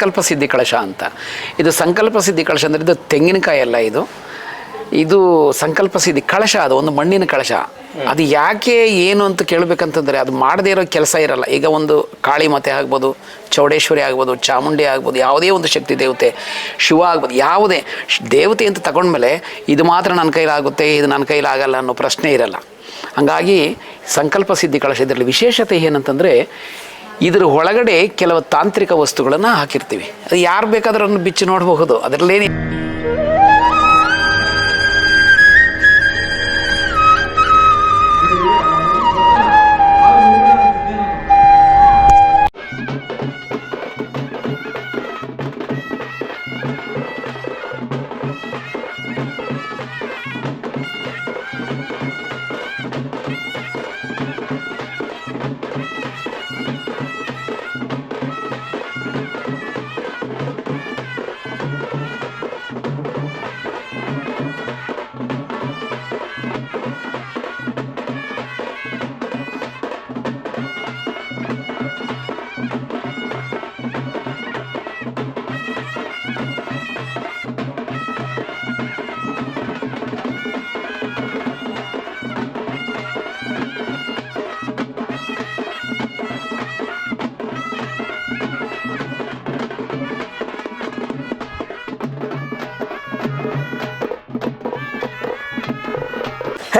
ಸಂಕಲ್ಪ ಸಿದ್ಧಿ ಕಳಶ ಅಂತ. ಇದು ಸಂಕಲ್ಪ ಸಿದ್ಧಿ ಕಳಶ ಅಂದರೆ ಇದು ತೆಂಗಿನಕಾಯಿ ಅಲ್ಲ ಇದು. ಇದು ಸಂಕಲ್ಪ ಸಿದ್ಧಿ ಕಳಶ ಅದು, ಒಂದು ಮಣ್ಣಿನ ಕಳಶ. ಅದು ಯಾಕೆ ಏನು ಅಂತ ಕೇಳಬೇಕಂತಂದರೆ ಅದು ಮಾಡದೇ ಇರೋ ಕೆಲಸ ಇರಲ್ಲ. ಈಗ ಒಂದು ಕಾಳಿ ಮಾತೆ ಆಗ್ಬೋದು, ಚೌಡೇಶ್ವರಿ ಆಗ್ಬೋದು, ಚಾಮುಂಡಿ ಆಗ್ಬೋದು, ಯಾವುದೇ ಒಂದು ಶಕ್ತಿ ದೇವತೆ, ಶಿವ ಆಗ್ಬೋದು, ಯಾವುದೇ ದೇವತೆ ಅಂತ ತಗೊಂಡ್ಮೇಲೆ ಇದು ಮಾತ್ರ ನನ್ನ ಕೈಲಾಗುತ್ತೆ ಇದು ನನ್ನ ಕೈಲಾಗಲ್ಲ ಅನ್ನೋ ಪ್ರಶ್ನೆ ಇರಲ್ಲ. ಹಂಗಾಗಿ ಸಂಕಲ್ಪ ಸಿದ್ಧಿ ಕಳಶ ಇದರಲ್ಲಿ ವಿಶೇಷತೆ ಏನಂತಂದರೆ ಇದರ ಒಳಗಡೆ ಕೆಲವು ತಾಂತ್ರಿಕ ವಸ್ತುಗಳನ್ನು ಹಾಕಿರ್ತೀವಿ. ಅದು ಯಾರು ಬೇಕಾದ್ರೂ ಬಿಚ್ಚಿ ನೋಡಬಹುದು. ಅದರಲ್ಲೇನು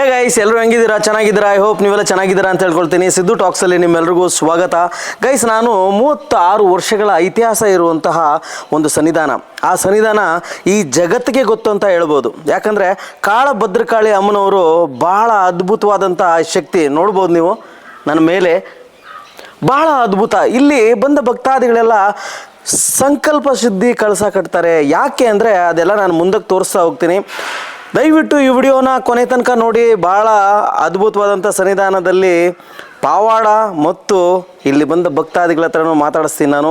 ಹೇ ಗೈಸ್ ಎಲ್ಲರೂ ಹೆಂಗಿದ್ದೀರಾ? ಚೆನ್ನಾಗಿದ್ದೀರಾ? ಐ ಹೋಪ್ ನೀವೆಲ್ಲ ಚೆನ್ನಾಗಿದ್ದೀರಾ ಅಂತ ಹೇಳ್ಕೊಳ್ತೀನಿ. ಸಿದ್ದು ಟಾಕ್ಸಲ್ಲಿ ನಿಮ್ಮೆಲ್ಲರಿಗೂ ಸ್ವಾಗತ. ಗೈಸ್ ನಾನು ಮೂವತ್ತಾರು ವರ್ಷಗಳ ಇತಿಹಾಸ ಇರುವಂತಹ ಒಂದು ಸನ್ನಿಧಾನ. ಆ ಸನ್ನಿಧಾನ ಈ ಜಗತ್ತಿಗೆ ಗೊತ್ತು ಅಂತ ಹೇಳ್ಬೋದು. ಯಾಕಂದರೆ ಕಾಳ ಭದ್ರಕಾಳಿ ಅಮ್ಮನವರು ಬಹಳ ಅದ್ಭುತವಾದಂಥ ಶಕ್ತಿ ನೋಡ್ಬೋದು ನೀವು. ನನ್ನ ಮೇಲೆ ಬಹಳ ಅದ್ಭುತ. ಇಲ್ಲಿ ಬಂದ ಭಕ್ತಾದಿಗಳೆಲ್ಲ ಸಂಕಲ್ಪ ಶುದ್ಧಿ ಕಳಸ ಕಟ್ತಾರೆ. ಯಾಕೆ ಅಂದರೆ ಅದೆಲ್ಲ ನಾನು ಮುಂದಕ್ಕೆ ತೋರಿಸ್ತಾ ಹೋಗ್ತೀನಿ. ದಯವಿಟ್ಟು ಈ ವಿಡಿಯೋನ ಕೊನೆ ತನಕ ನೋಡಿ. ಭಾಳ ಅದ್ಭುತವಾದಂಥ ಸನ್ನಿಧಾನದಲ್ಲಿ ಪಾವಾಡ ಮತ್ತು ಇಲ್ಲಿ ಬಂದ ಭಕ್ತಾದಿಗಳ ಹತ್ರನೂ ಮಾತಾಡಿಸ್ತೀನಿ ನಾನು.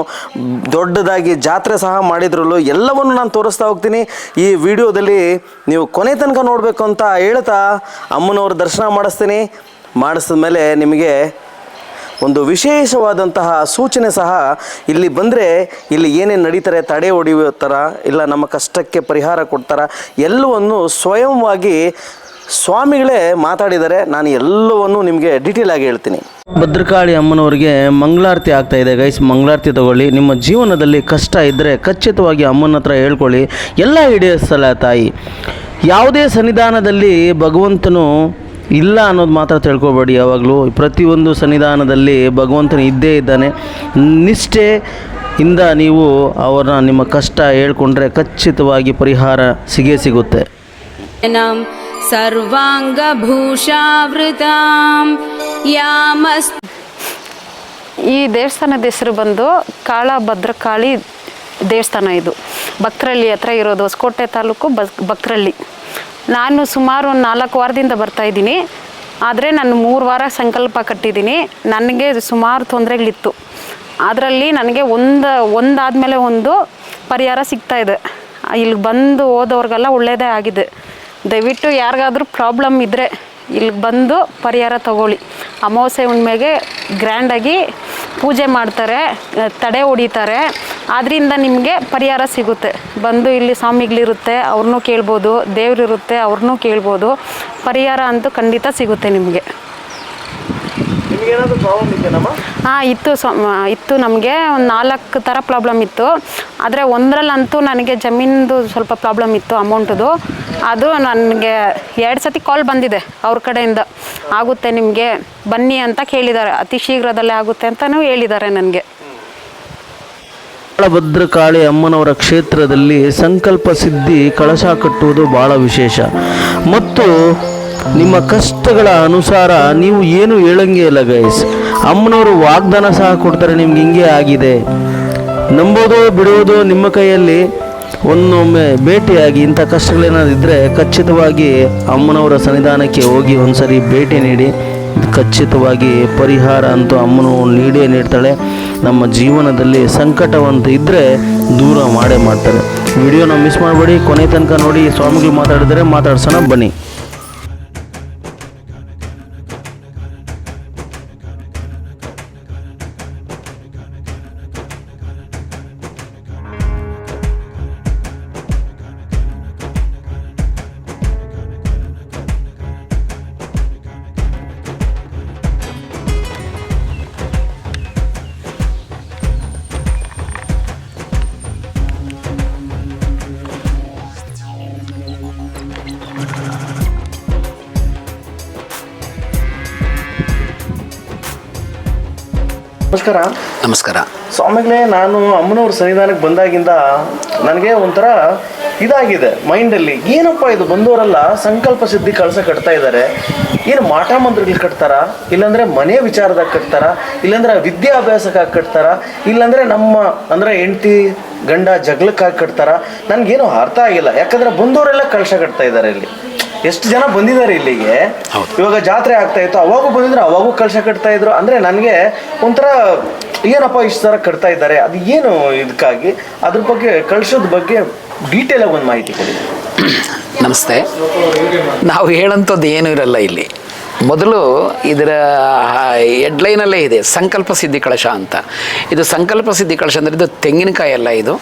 ದೊಡ್ಡದಾಗಿ ಜಾತ್ರೆ ಸಹ ಮಾಡಿದ್ರಲ್ಲೂ ಎಲ್ಲವನ್ನು ನಾನು ತೋರಿಸ್ತಾ ಹೋಗ್ತೀನಿ. ಈ ವಿಡಿಯೋದಲ್ಲಿ ನೀವು ಕೊನೆ ತನಕ ನೋಡಬೇಕು ಅಂತ ಹೇಳ್ತಾ ಅಮ್ಮನವ್ರ ದರ್ಶನ ಮಾಡಿಸ್ತೀನಿ. ಮಾಡಿಸಿದ ಮೇಲೆ ನಿಮಗೆ ಒಂದು ವಿಶೇಷವಾದಂತಹ ಸೂಚನೆ ಸಹ ಇಲ್ಲಿ ಬಂದರೆ ಇಲ್ಲಿ ಏನೇನು ನಡೀತಾರೆ, ತಡೆ ಹೊಡೆಯುತ್ತಾರ, ಇಲ್ಲ ನಮ್ಮ ಕಷ್ಟಕ್ಕೆ ಪರಿಹಾರ ಕೊಡ್ತಾರ, ಎಲ್ಲವನ್ನು ಸ್ವಯಂವಾಗಿ ಸ್ವಾಮಿಗಳೇ ಮಾತಾಡಿದರೆ ನಾನು ಎಲ್ಲವನ್ನು ನಿಮಗೆ ಡೀಟೇಲ್ ಆಗಿ ಹೇಳ್ತೀನಿ. ಭದ್ರಕಾಳಿ ಅಮ್ಮನವರಿಗೆ ಮಂಗಳಾರತಿ ಆಗ್ತಾ ಇದೆ ಗೈಸ್ ಮಂಗಳಾರತಿ ತಗೊಳ್ಳಿ. ನಿಮ್ಮ ಜೀವನದಲ್ಲಿ ಕಷ್ಟ ಇದ್ದರೆ ಖಚಿತವಾಗಿ ಅಮ್ಮನ ಹತ್ರ ಹೇಳ್ಕೊಳ್ಳಿ. ಎಲ್ಲ ಈಡೇರಿಸಲ್ಲ ತಾಯಿ. ಯಾವುದೇ ಸನ್ನಿಧಾನದಲ್ಲಿ ಭಗವಂತನು ಇಲ್ಲ ಅನ್ನೋದು ಮಾತ್ರ ತಿಳ್ಕೊಬೇಡಿ ಯಾವಾಗಲೂ ಪ್ರತಿಯೊಂದು ಸನ್ನಿಧಾನದಲ್ಲಿ ಭಗವಂತನ ಇದ್ದೇ ಇದ್ದಾನೆ. ನಿಷ್ಠೆ ಇಂದ ನೀವು ಅವರ ನಿಮ್ಮ ಕಷ್ಟ ಹೇಳ್ಕೊಂಡ್ರೆ ಖಚಿತವಾಗಿ ಪರಿಹಾರ ಸಿಗೇ ಸಿಗುತ್ತೆ. ಈ ದೇವಸ್ಥಾನದ ಹೆಸರು ಬಂದು ಕಾಳ ಭದ್ರಕಾಳಿ ದೇವಸ್ಥಾನ ಇದು. ಭಕ್ತರಳ್ಳಿ ಹತ್ರ ಇರೋದು ಹೊಸಕೋಟೆ ತಾಲೂಕು ಭಕ್ತರಳ್ಳಿ. ನಾನು ಸುಮಾರು ಒಂದು ನಾಲ್ಕು ವಾರದಿಂದ ಬರ್ತಾ ಇದ್ದೀನಿ. ಆದರೆ ನಾನು ಮೂರು ವಾರ ಸಂಕಲ್ಪ ಕಟ್ಟಿದ್ದೀನಿ. ನನಗೆ ಸುಮಾರು ತೊಂದರೆಗಳಿತ್ತು. ಅದರಲ್ಲಿ ನನಗೆ ಒಂದು, ಒಂದಾದಮೇಲೆ ಒಂದು ಪರಿಹಾರ ಸಿಗ್ತಾ ಇದೆ. ಇಲ್ಲಿಗೆ ಬಂದು ಹೋದವ್ರಿಗೆಲ್ಲ ಒಳ್ಳೆಯದೇ ಆಗಿದೆ. ದಯವಿಟ್ಟು ಯಾರಿಗಾದರೂ ಪ್ರಾಬ್ಲಮ್ ಇದ್ದರೆ ಇಲ್ಲಿಗೆ ಬಂದು ಪರಿಹಾರ ತಗೊಳ್ಳಿ. ಅಮಾವಾಸ್ಯೆ ಹುಣ್ಣಿಮೆಗೆ ಗ್ರ್ಯಾಂಡಾಗಿ ಪೂಜೆ ಮಾಡ್ತಾರೆ, ತಡೆ ಹೊಡಿತಾರೆ. ಆದ್ದರಿಂದ ನಿಮಗೆ ಪರಿಹಾರ ಸಿಗುತ್ತೆ. ಬಂದು ಇಲ್ಲಿ ಸ್ವಾಮಿಗಳಿರುತ್ತೆ ಅವ್ರನ್ನೂ ಕೇಳ್ಬೋದು ದೇವರಿರುತ್ತೆ ಅವ್ರನ್ನೂ ಕೇಳ್ಬೋದು. ಪರಿಹಾರ ಅಂತೂ ಖಂಡಿತ ಸಿಗುತ್ತೆ ನಿಮಗೆ. ಹಾಂ ಇತ್ತು ಸ್ವ ಇತ್ತು ನಮಗೆ. ಒಂದು ನಾಲ್ಕು ಥರ ಪ್ರಾಬ್ಲಮ್ ಇತ್ತು. ಆದರೆ ಒಂದರಲ್ಲಂತೂ ನನಗೆ ಜಮೀನ್ದು ಸ್ವಲ್ಪ ಪ್ರಾಬ್ಲಮ್ ಇತ್ತು ಅಮೌಂಟದು ಅದು ನನಗೆ ಎರಡು ಸತಿ ಕಾಲ್ ಬಂದಿದೆ ಅವ್ರ ಕಡೆಯಿಂದ. ಆಗುತ್ತೆ ನಿಮಗೆ ಬನ್ನಿ ಅಂತ ಕೇಳಿದ್ದಾರೆ. ಅತಿ ಶೀಘ್ರದಲ್ಲೇ ಆಗುತ್ತೆ ಅಂತಲೂ ಹೇಳಿದ್ದಾರೆ ನನಗೆ. ಭದ್ರಕಾಳಿ ಅಮ್ಮನವರ ಕ್ಷೇತ್ರದಲ್ಲಿ ಸಂಕಲ್ಪ ಸಿದ್ಧಿ, ಕಳಶ ಕಟ್ಟುವುದು ಬಹಳ ವಿಶೇಷ. ಮತ್ತು ನಿಮ್ಮ ಕಷ್ಟಗಳ ಅನುಸಾರ ನೀವು ಏನು ಹೇಳಂಗೆ ಇಲ್ಲ ಗೈಸ್ ಅಮ್ಮನವರು ವಾಗ್ದಾನ ಸಹ ಕೊಡ್ತಾರೆ, ನಿಮ್ಗೆ ಹಿಂಗೆ ಆಗಿದೆ. ನಂಬೋದು ಬಿಡುವುದು ನಿಮ್ಮ ಕೈಯಲ್ಲಿ ಒಂದೊಮ್ಮೆ ಭೇಟಿಯಾಗಿ ಇಂಥ ಕಷ್ಟಗಳೇನಾದಿದ್ದರೆ ಖಚಿತವಾಗಿ ಅಮ್ಮನವರ ಸನ್ನಿಧಾನಕ್ಕೆ ಹೋಗಿ ಒಂದ್ಸರಿ ಭೇಟಿ ನೀಡಿ. ಖಚಿತವಾಗಿ ಪರಿಹಾರ ಅಂತೂ ಅಮ್ಮನು ನೀಡೇ ನೀಡ್ತಾಳೆ. ನಮ್ಮ ಜೀವನದಲ್ಲಿ ಸಂಕಟವಂತ ಇದ್ದರೆ ದೂರ ಮಾಡೇ ಮಾಡ್ತಾರೆ ವಿಡಿಯೋನ ಮಿಸ್ ಮಾಡಬೇಡಿ. ಕೊನೆ ತನಕ ನೋಡಿ ಸ್ವಾಮಿಗಳು ಮಾತಾಡಿದರೆ ಮಾತಾಡ್ಸೋಣ ಬನ್ನಿ. ನಮಸ್ಕಾರ. ನಮಸ್ಕಾರ. ಸ್ವಾಮಿಗಳೇ ನಾನು ಅಮ್ಮನವ್ರ ಸನ್ನಿಧಾನಕ್ಕೆ ಬಂದಾಗಿಂದ ನನಗೆ ಒಂಥರ ಇದಾಗಿದೆ ಮೈಂಡಲ್ಲಿ ಏನಪ್ಪ ಇದು? ಬಂದವರೆಲ್ಲ ಸಂಕಲ್ಪ ಸಿದ್ಧಿ ಕಳಸ ಕಟ್ತಾ ಇದ್ದಾರೆ ಏನು ಮಾಟ ಮಂತ್ರಗಳು ಕಟ್ತಾರ? ಇಲ್ಲಾಂದ್ರೆ ಮನೆ ವಿಚಾರದಾಗ ಕಟ್ತಾರ? ಇಲ್ಲಾಂದ್ರೆ ವಿದ್ಯಾಭ್ಯಾಸಕ್ಕಾಗಿ ಕಟ್ತಾರ? ಇಲ್ಲಾಂದ್ರೆ ನಮ್ಮ ಅಂದ್ರೆ ಹೆಂಡತಿ ಗಂಡ ಜಗಳಕ್ಕಾಗಿ ಕಟ್ತಾರ? ನನಗೇನು ಅರ್ಥ ಆಗಿಲ್ಲ. ಯಾಕಂದ್ರೆ ಬಂದವರೆಲ್ಲ ಕಳಶ ಕಟ್ತಾ ಇದ್ದಾರೆ ಇಲ್ಲಿ. ಎಷ್ಟು ಜನ ಬಂದಿದ್ದಾರೆ ಇಲ್ಲಿಗೆ. ಇವಾಗ ಜಾತ್ರೆ ಆಗ್ತಾ ಇತ್ತು. ಅವಾಗೂ ಬಂದಿದ್ರು, ಅವಾಗೂ ಕಲಶ ಕಟ್ತಾ ಇದ್ರು. ಅಂದ್ರೆ ನನಗೆ ಒಂಥರ ಏನಪ್ಪ ಇಷ್ಟು ಸರ ಕಟ್ತಾ ಇದ್ದಾರೆ? ಅದು ಏನು ಇದಕ್ಕಾಗಿ? ಅದ್ರ ಬಗ್ಗೆ ಕಳ್ಸೋದ್ ಬಗ್ಗೆ ಡೀಟೇಲ್ ಆಗಿ ಒಂದು ಮಾಹಿತಿ ಕೊಡಿ. ನಮಸ್ತೆ. ನಾವು ಹೇಳಂತದ್ದು ಏನೂ ಇರಲ್ಲ ಇಲ್ಲಿ. ಮೊದಲು ಇದರ ಹೆಡ್ಲೈನಲ್ಲೇ ಇದೆ, ಸಂಕಲ್ಪ ಸಿದ್ಧಿ ಕಳಶ ಅಂತ. ಇದು ಸಂಕಲ್ಪ ಸಿದ್ಧಿ ಕಳಶ ಅಂದರೆ ಇದು ತೆಂಗಿನಕಾಯಿ ಅಲ್ಲ ಇದು.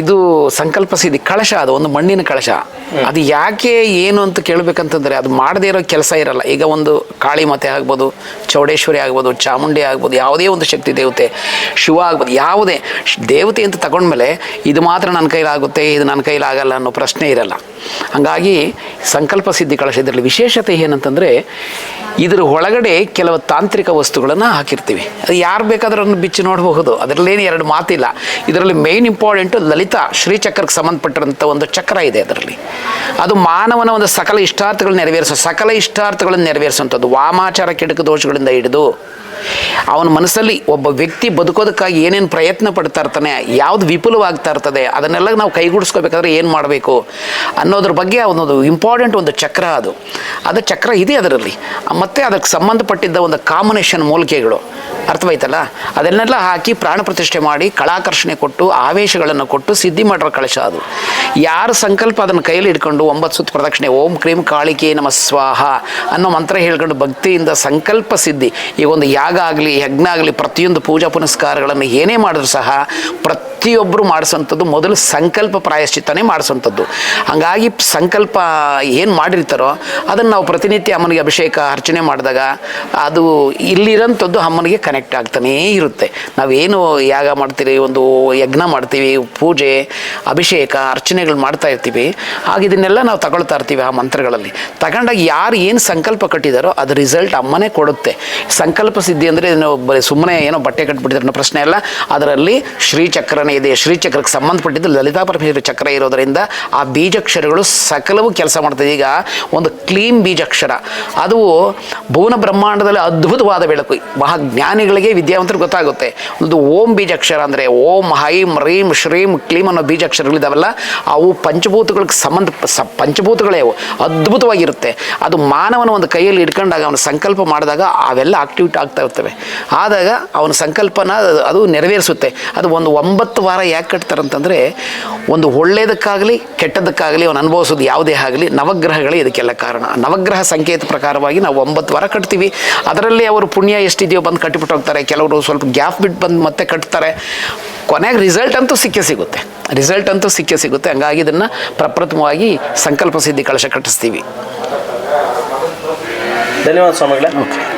ಇದು ಸಂಕಲ್ಪ ಸಿದ್ಧಿ, ಕಳಶ ಅದು, ಒಂದು ಮಣ್ಣಿನ ಕಳಶ. ಅದು ಯಾಕೆ ಏನು ಅಂತ ಕೇಳಬೇಕಂತಂದರೆ ಅದು ಮಾಡದೇ ಇರೋ ಕೆಲಸ ಇರಲ್ಲ. ಈಗ ಒಂದು ಕಾಳಿ ಮಾತೆ ಆಗ್ಬೋದು, ಚೌಡೇಶ್ವರಿ ಆಗ್ಬೋದು, ಚಾಮುಂಡಿ ಆಗ್ಬೋದು, ಯಾವುದೇ ಒಂದು ಶಕ್ತಿ ದೇವತೆ, ಶಿವ ಆಗ್ಬೋದು, ಯಾವುದೇ ದೇವತೆ ಅಂತ ತಗೊಂಡ್ಮೇಲೆ ಇದು ಮಾತ್ರ ನನ್ನ ಕೈಲಾಗುತ್ತೆ ಇದು ನನ್ನ ಕೈಲಾಗಲ್ಲ ಅನ್ನೋ ಪ್ರಶ್ನೆ ಇರಲ್ಲ. ಹಾಗಾಗಿ ಸಂಕಲ್ಪ ಸಿದ್ಧಿ, ಕಳಶ ಇದರಲ್ಲಿ ವಿಶೇಷತೆ ಏನಂತಂದರೆ ಇದ್ರ ಒಳಗಡೆ ಕೆಲವು ತಾಂತ್ರಿಕ ವಸ್ತುಗಳನ್ನು ಹಾಕಿರ್ತೀವಿ. ಅದು ಯಾರು ಬೇಕಾದ್ರೂ ಬಿಚ್ಚಿ ನೋಡಬಹುದು. ಅದರಲ್ಲೇನು ಎರಡು ಮಾತಿಲ್ಲ. ಇದರಲ್ಲಿ ಮೇನ್ ಇಂಪಾರ್ಟೆಂಟು ಲಲಿತಾ ಶ್ರೀಚಕ್ರಕ್ಕೆ ಸಂಬಂಧಪಟ್ಟಿರೋಂಥ ಒಂದು ಚಕ್ರ ಇದೆ ಅದರಲ್ಲಿ. ಅದು ಮಾನವನ ಒಂದು ಸಕಲ ಇಷ್ಟಾರ್ಥಗಳನ್ನ ನೆರವೇರಿಸೋ ಸಕಲ ಇಷ್ಟಾರ್ಥಗಳನ್ನು ನೆರವೇರಿಸುವಂಥದ್ದು. ವಾಮಾಚಾರ, ಕೆಟಕ ದೋಷಗಳಿಂದ ಹಿಡಿದು ಅವನ ಮನಸ್ಸಲ್ಲಿ ಒಬ್ಬ ವ್ಯಕ್ತಿ ಬದುಕೋದಕ್ಕಾಗಿ ಏನೇನು ಪ್ರಯತ್ನ ಪಡ್ತಾ ಇರ್ತಾನೆ, ಯಾವುದು ವಿಪುಲವಾಗ್ತಾ ಇರ್ತದೆ, ಅದನ್ನೆಲ್ಲ ನಾವು ಕೈಗೂಡಿಸ್ಕೋಬೇಕಾದ್ರೆ ಏನು ಮಾಡಬೇಕು ಅನ್ನೋದ್ರ ಬಗ್ಗೆ ಅವನದು ಇಂಪಾರ್ಟೆಂಟ್ ಒಂದು ಚಕ್ರ ಅದು. ಅದು ಚಕ್ರ ಇದೆ ಅದರಲ್ಲಿ. ಮತ್ತು ಅದಕ್ಕೆ ಸಂಬಂಧಪಟ್ಟಿದ್ದ ಒಂದು ಕಾಂಬಿನೇಷನ್ ಮೂಲಿಕೆಗಳು. ಅರ್ಥವಾಯ್ತಲ್ಲ? ಅದನ್ನೆಲ್ಲ ಹಾಕಿ ಪ್ರಾಣ ಪ್ರತಿಷ್ಠೆ ಮಾಡಿ ಕಳಾಕರ್ಷಣೆ ಕೊಟ್ಟು, ಆವೇಶಗಳನ್ನು ಕೊಟ್ಟು, ಸಿದ್ಧಿ ಮಾಡಿರೋ ಕಳಶ ಅದು. ಯಾರು ಸಂಕಲ್ಪ ಅದನ್ನು ಕೈಯಲ್ಲಿ ಇಟ್ಕೊಂಡು ಒಂಬತ್ತು ಸುತ್ತು ಪ್ರದಕ್ಷಿಣೆ ಓಂ ಕ್ರೀಂ ಕಾಳಿಕೆ ನಮ ಸ್ವಾಹ ಅನ್ನೋ ಮಂತ್ರ ಹೇಳ್ಕೊಂಡು ಭಕ್ತಿಯಿಂದ ಸಂಕಲ್ಪ ಸಿದ್ಧಿ. ಈಗ ಒಂದು ಯಾಗ ಆಗಲಿ, ಯಜ್ಞ ಆಗಲಿ, ಪ್ರತಿಯೊಂದು ಪೂಜಾ ಪುನಸ್ಕಾರಗಳನ್ನು ಏನೇ ಮಾಡಿದ್ರು ಸಹ ಪ್ರತಿಯೊಬ್ಬರು ಮಾಡಿಸೋಂಥದ್ದು ಮೊದಲು ಸಂಕಲ್ಪ ಪ್ರಾಯಶ್ಚಿತ್ತನೇ ಮಾಡಿಸೋಂಥದ್ದು. ಹಾಗಾಗಿ ಸಂಕಲ್ಪ ಏನು ಮಾಡಿರ್ತಾರೋ ಅದನ್ನು ನಾವು ಪ್ರತಿನಿತ್ಯ ಅಮ್ಮನಿಗೆ ಅಭಿಷೇಕ, ಅರ್ಚನೆ ಮಾಡಿದಾಗ ಅದು ಇಲ್ಲಿರೋಂಥದ್ದು ಅಮ್ಮನಿಗೆ ಕನೆಕ್ಟ್ ಆಗ್ತಾನೇ ಇರುತ್ತೆ. ನಾವೇನು ಯಾಗ ಮಾಡ್ತೀವಿ ಒಂದು ಯಜ್ಞ ಮಾಡ್ತೀವಿ, ಪೂಜೆ, ಅಭಿಷೇಕ ಅರ್ಚನೆಗಳು ಮಾಡ್ತಾ ಇರ್ತೀವಿ, ಆಗ ಇದನ್ನೆಲ್ಲ ನಾವು ತಗೊಳ್ತಾ ಇರ್ತೀವಿ ಆ ಮಂತ್ರಗಳಲ್ಲಿ. ತಗೊಂಡಾಗ ಯಾರು ಏನು ಸಂಕಲ್ಪ ಕಟ್ಟಿದಾರೋ ಅದು ರಿಸಲ್ಟ್ ಅಮ್ಮನೇ ಕೊಡುತ್ತೆ. ಸಂಕಲ್ಪ ಸಿದ್ಧಿ ಅಂದರೆ ಸುಮ್ಮನೆ ಏನೋ ಬಟ್ಟೆ ಕಟ್ಬಿಟ್ಟಿದ್ರು ಅನ್ನೋ ಪ್ರಶ್ನೆ ಅಲ್ಲ, ಅದರಲ್ಲಿ ಶ್ರೀಚಕ್ರನೇ ಇದೆ. ಶ್ರೀಚಕ್ರಕ್ಕೆ ಸಂಬಂಧಪಟ್ಟಿದ್ದು ಲಲಿತಾ ಪರಮೇಶ್ವರಿ ಚಕ್ರ ಇರೋದರಿಂದ ಆ ಬೀಜಾಕ್ಷರಗಳು ಸಕಲವೂ ಕೆಲಸ ಮಾಡ್ತದೆ. ಈಗ ಒಂದು ಕ್ಲೀನ್ ಬೀಜಾಕ್ಷರ, ಅದು ಭುವನ ಬ್ರಹ್ಮಾಂಡದಲ್ಲಿ ಅದ್ಭುತವಾದ ಬೆಳಕು. ಮಹಾಜ್ಞಾನಿಗಳಿಗೆ ವಿದ್ಯಾವಂತರು ಗೊತ್ತಾಗುತ್ತೆ. ಒಂದು ಓಂ ಬೀಜಾಕ್ಷರ ಅಂದರೆ ಓಂ ಹೈಂ ರೀಂ ಶ್ರೀಂ ಕ್ಲೀಂ ಅನ್ನೋ ಬೀಜಾಕ್ಷರಗಳಿದಾವಲ್ಲ ಅವು ಪಂಚಭೂತಗಳಿಗೆ ಸಂಬಂಧ ಸ ಪಂಚಭೂತಗಳೇ ಅದ್ಭುತವಾಗಿರುತ್ತೆ. ಅದು ಮಾನವನ ಒಂದು ಕೈಯಲ್ಲಿ ಇಟ್ಕೊಂಡಾಗ ಅವನು ಸಂಕಲ್ಪ ಮಾಡಿದಾಗ ಅವೆಲ್ಲ ಆಕ್ಟಿವೇಟ್ ಆಗ್ತಾ ಇರ್ತವೆ. ಆದಾಗ ಅವನ ಸಂಕಲ್ಪನ ಅದು ನೆರವೇರಿಸುತ್ತೆ. ಅದು ಒಂದು ಒಂಬತ್ತು ವಾರ ಯಾಕೆ ಕಟ್ತಾರಂತಂದರೆ ಒಂದು ಒಳ್ಳೆಯದಕ್ಕಾಗಲಿ ಕೆಟ್ಟದಕ್ಕಾಗಲಿ ಅವನು ಅನುಭವಿಸೋದು ಯಾವುದೇ ಆಗಲಿ, ನವಗ್ರಹಗಳೇ ಇದಕ್ಕೆಲ್ಲ ಕಾರಣ. ನವಗ್ರಹ ಸಂಕೇತ ಪ್ರಕಾರವಾಗಿ ನಾವು ಒಂಬತ್ತು ವಾರ ಕಟ್ತೀವಿ. ಅದರಲ್ಲಿ ಅವರು ಪುಣ್ಯ ಎಷ್ಟಿದೆಯೋ ಬಂದು ಕಟ್ಟಿಬಿಟ್ಟು ಹೋಗ್ತಾರೆ. ಕೆಲವರು ಸ್ವಲ್ಪ ಗ್ಯಾಪ್ ಬಿಟ್ಟು ಬಂದು ಮತ್ತೆ ಕಟ್ತಾರೆ. ಕೊನೆಗೆ ರಿಸಲ್ಟ್ ಅಂತೂ ಸಿಕ್ಕೇ ಸಿಗುತ್ತೆ. ರಿಸಲ್ಟ್ ಅಂತೂ ಸಿಕ್ಕೇ ಸಿಗುತ್ತೆ. ಹಂಗಾಗಿ ಇದನ್ನು ಪ್ರಪ್ರಥಮವಾಗಿ ಸಂಕಲ್ಪ ಸಿದ್ಧಿ ಕಳಶ ಕಟ್ಟಿಸ್ತೀವಿ. ಧನ್ಯವಾದ ಸ್ವಾಮಿಗಳೇ.